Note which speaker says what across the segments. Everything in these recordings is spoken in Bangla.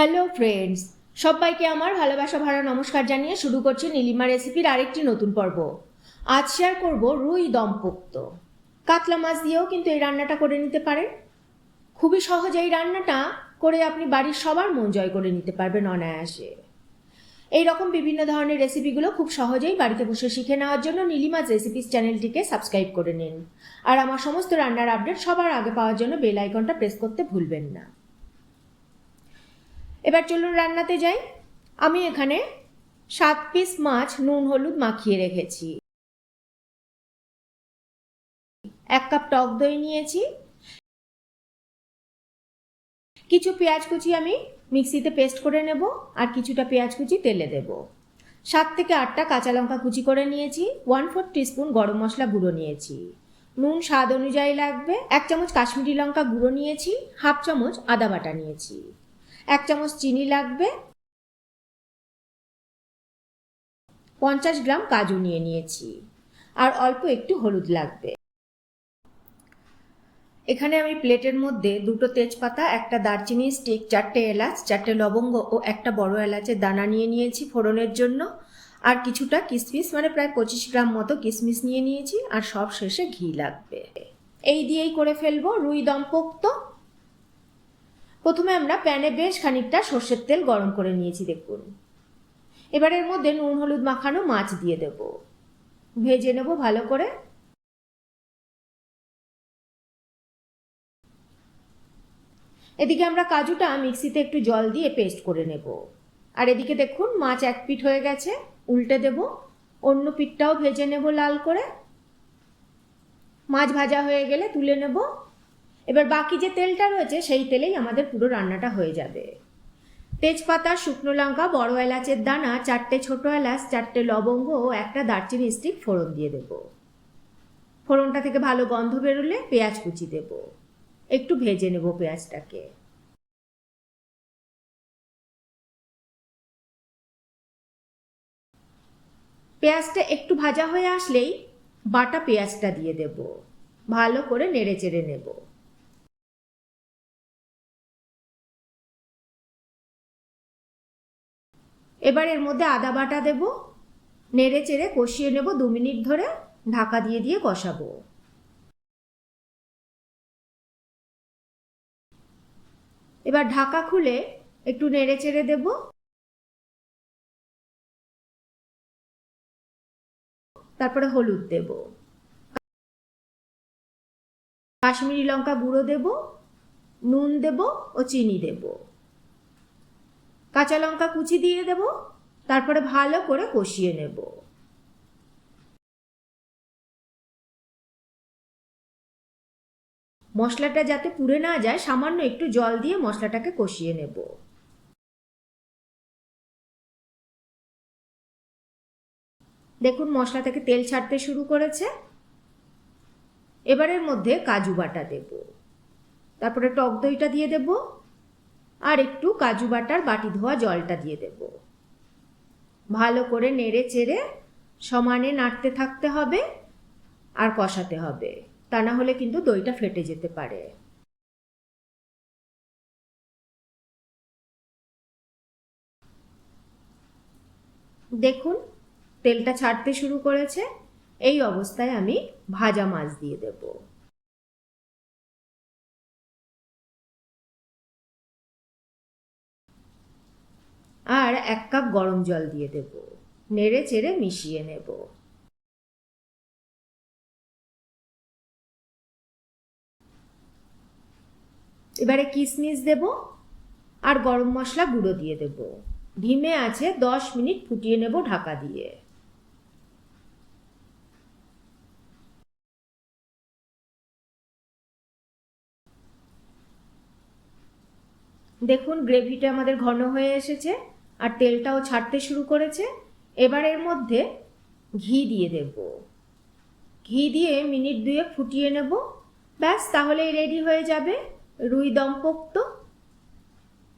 Speaker 1: হ্যালো ফ্রেন্ডস সবাইকে আমার ভালোবাসা ভরা নমস্কার জানিয়ে শুরু করছি নীলিমা রেসিপির আরেকটি নতুন পর্ব। আজ শেয়ার করব রুই দমপোক্ত। কাতলা মাছ দিয়েও কিন্তু এই রান্নাটা করে নিতে পারেন। খুবই সহজ এই রান্নাটা করে আপনি বাড়ির সবার মন জয় করে নিতে পারবেন অনায়াসে। এই রকম বিভিন্ন ধরনের রেসিপিগুলো খুব সহজেই বাড়িতে বসে শিখে নেওয়ার জন্য নীলিমাজ রেসিপিস চ্যানেলটিকে সাবস্ক্রাইব করে নিন। আর আমার সমস্ত রান্নার আপডেট সবার আগে পাওয়ার জন্য বেল আইকনটা প্রেস করতে ভুলবেন না। এবার চলুন রান্নাতে যাই। আমি এখানে সাত পিস মাছ নুন হলুদ মাখিয়ে রেখেছি। এক কাপ টক দই নিয়েছি। কিছু পেঁয়াজ কুচি আমি মিক্সিতে পেস্ট করে নেব আর কিছুটা পেঁয়াজ কুচি তেলে দেব। সাত থেকে আটটা কাঁচা লঙ্কা কুচি করে নিয়েছি। ওয়ান ফোর টিস্পুন গরম মশলা গুঁড়ো নিয়েছি। নুন স্বাদ অনুযায়ী লাগবে। এক চামচ কাশ্মীরি লঙ্কা গুঁড়ো নিয়েছি। হাফ চামচ আদা বাটা নিয়েছি। এক চামচ চিনি লাগবে। পঞ্চাশ গ্রাম কাজু নিয়ে নিয়েছি। আর অল্প একটু হলুদ লাগবে। এখানে আমি প্লেটের মধ্যে দুটো তেজপাতা, একটা দারচিনি স্টিক, চারটে এলাচ, চারটে লবঙ্গ ও একটা বড় এলাচের দানা নিয়ে নিয়েছি ফোড়নের জন্য। আর কিছুটা কিশমিশ মানে প্রায় পঁচিশ গ্রাম মতো কিশমিশ নিয়ে নিয়েছি। আর সব শেষে ঘি লাগবে। এই দিয়েই করে ফেলব। রুই দম পোক্ত। প্রথমে আমরা প্যানে বেশ খানিকটা সর্ষের তেল গরম করে নিয়েছি, দেখুন। এবার এর মধ্যে নুন, হলুদ মাখানো মাছ দিয়ে দেব। ভেজে নেব ভালো করে। এদিকে আমরা কাজুটা মিক্সিতে একটু জল দিয়ে পেস্ট করে নেব। আর এদিকে দেখুন, মাছ এক পিঠ হয়ে গেছে, উল্টে দেব। অন্য পিঠটাও ভেজে নেব লাল করে। মাছ ভাজা হয়ে গেলে তুলে নেব। এবার বাকি যে তেলটা রয়েছে, সেই তেলেই আমাদের পুরো রান্নাটা হয়ে যাবে। তেজপাতা, শুকনো লঙ্কা, বড় এলাচের দানা, চারটে ছোট এলাচ, চারটে লবঙ্গ ও একটা দারচিনি স্টিক ফোড়ন দিয়ে দেব। ফোড়নটা থেকে ভালো গন্ধ বেরোলে পেঁয়াজ কুচি দেব। একটু ভেজে নেব পেঁয়াজটাকে। পেঁয়াজটা একটু ভাজা হয়ে আসলেই বাটা পেঁয়াজটা দিয়ে দেব। ভালো করে নেড়ে চেড়ে নেব। এবার এর মধ্যে আদা বাটা দেব, নেড়ে চেড়ে কষিয়ে নেব, দু মিনিট ধরে ঢাকা দিয়ে দিয়ে কষাবো। এবার ঢাকা খুলে একটু নেড়ে চেড়ে দেব। তারপরে হলুদ দেব। কাশ্মীরি লঙ্কা গুঁড়ো দেব, নুন দেব ও চিনি দেবো। কাঁচা লঙ্কা কুচি দিয়ে দেব, তারপরে ভালো করে কষিয়ে নেব। মশলাটা যাতে পুড়ে না যায়, সামান্য একটু জল দিয়ে মশলাটাকে কষিয়ে নেব। দেখুন, মশলা থেকে তেল ছাড়তে শুরু করেছে। এবারের মধ্যে কাজু বাটা দেব। তারপরে টক দইটা দিয়ে দেবো। আর একটু কাজু বাটার বাটি ধোয়া জলটা দিয়ে দেব। ভালো করে নেড়ে চেড়ে সমানে নাড়তে থাকতে হবে আর কষাতে হবে। তা না হলে কিন্তু দইটা ফেটে যেতে পারে। দেখুন, তেলটা ছাড়তে শুরু করেছে। এই অবস্থায় আমি ভাজা মাছ দিয়ে দেবো। আর এক কাপ গরম জল দিয়ে দেব। নেড়ে চেড়ে মিশিয়ে নেব। এবারে কিশমিশ দেব আর গরম মশলা গুঁড়ো দিয়ে দেব। ধিমে আছে দশ মিনিট ফুটিয়ে নেব ঢাকা দিয়ে। দেখুন, গ্রেভিটা আমাদের ঘন হয়ে এসেছে। আর তেলটাও ছাড়তে শুরু করেছে। এবার এর মধ্যে ঘি দিয়ে দেব। ঘি দিয়ে মিনিট দুয়ে ফুটিয়ে নেব। ব্যাস তাহলেই রেডি হয়ে যাবে রুই দম পোক্ত।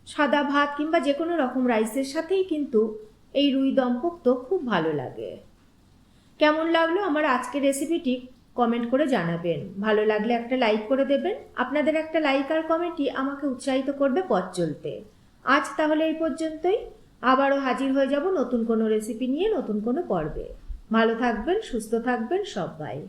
Speaker 1: সাদা ভাত কিংবা যে কোনো রকম রাইসের সাথেই কিন্তু এই রুই দম পোক্ত খুব ভালো লাগে। কেমন লাগল আমার আজকের রেসিপিটি কমেন্ট করে জানাবেন। ভালো লাগলে একটা লাইক করে দেবেন। আপনাদের একটা লাইক আর কমেন্টই আমাকে উৎসাহিত করবে পথ চলতে। আজ তাহলে এই পর্যন্তই। আবারও হাজির হয়ে যাব নতুন কোনো রেসিপি নিয়ে নতুন কোনো পর্বে। ভালো থাকবেন, সুস্থ থাকবেন সবাই।